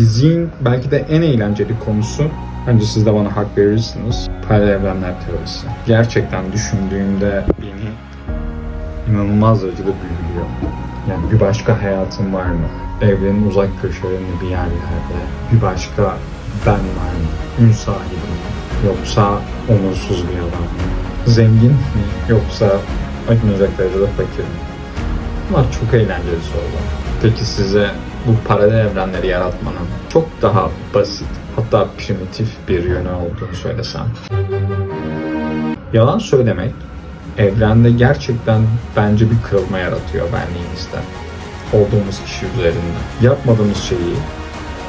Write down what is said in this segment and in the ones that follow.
fiziğin belki de en eğlenceli konusu Bence siz de bana hak verirsiniz. Paralel evrenler teorisi. Gerçekten düşündüğümde beni inanılmaz derecede büyülüyor. Yani bir başka hayatım var mı? Evrenin uzak köşelerinde bir yerlerde bir başka ben var mı? Ün sahibi mi? Yoksa onursuz bir adam mı? Zengin mi? Yoksa acınacak derecede fakir mi? Bunlar çok eğlenceli sorular. Peki size bu paralel evrenleri yaratmanın çok daha basit hatta primitif bir yönü olduğunu söylesem. Yalan söylemek evrende gerçekten bence bir kırılma yaratıyor benliğimizde. Olduğumuz kişi üzerinde. Yapmadığımız şeyi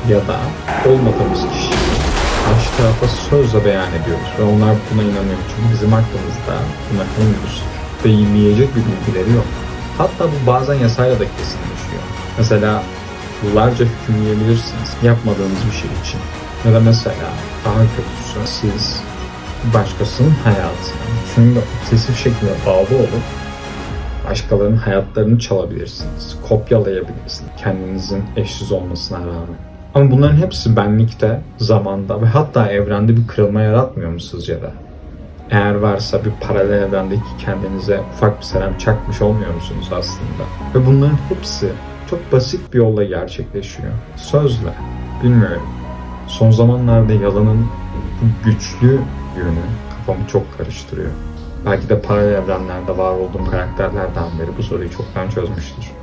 ya da olmadığımız kişiyi karşı tarafa sözle beyan ediyoruz ve onlar buna inanıyor. Çünkü bizim aklımızda buna henüz beyinleyecek bir bilgileri yok. Hatta bu bazen yasayla da kesinleşiyor. Mesela yıllarca hüküm yiyebilirsiniz yapmadığınız bir şey için. Ya da mesela daha kötüsü siz başkasının hayatına bütün obsesif şekilde bağlı olup başkalarının hayatlarını çalabilirsiniz. Kopyalayabilirsiniz. Kendinizin eşsiz olmasına rağmen. Ama bunların hepsi benlikte, zamanda ve hatta evrende bir kırılma yaratmıyor mu sizce de? Eğer varsa bir paralel evrendeki kendinize ufak bir selam çakmış olmuyor musunuz aslında? Ve bunların hepsi çok basit bir yolla gerçekleşiyor. Sözle. Bilmiyorum. Son zamanlarda yalanın bu güçlü yönü kafamı çok karıştırıyor. Belki de paralel evrenlerde var olduğum karakterlerden beri bu soruyu çoktan çözmüştür.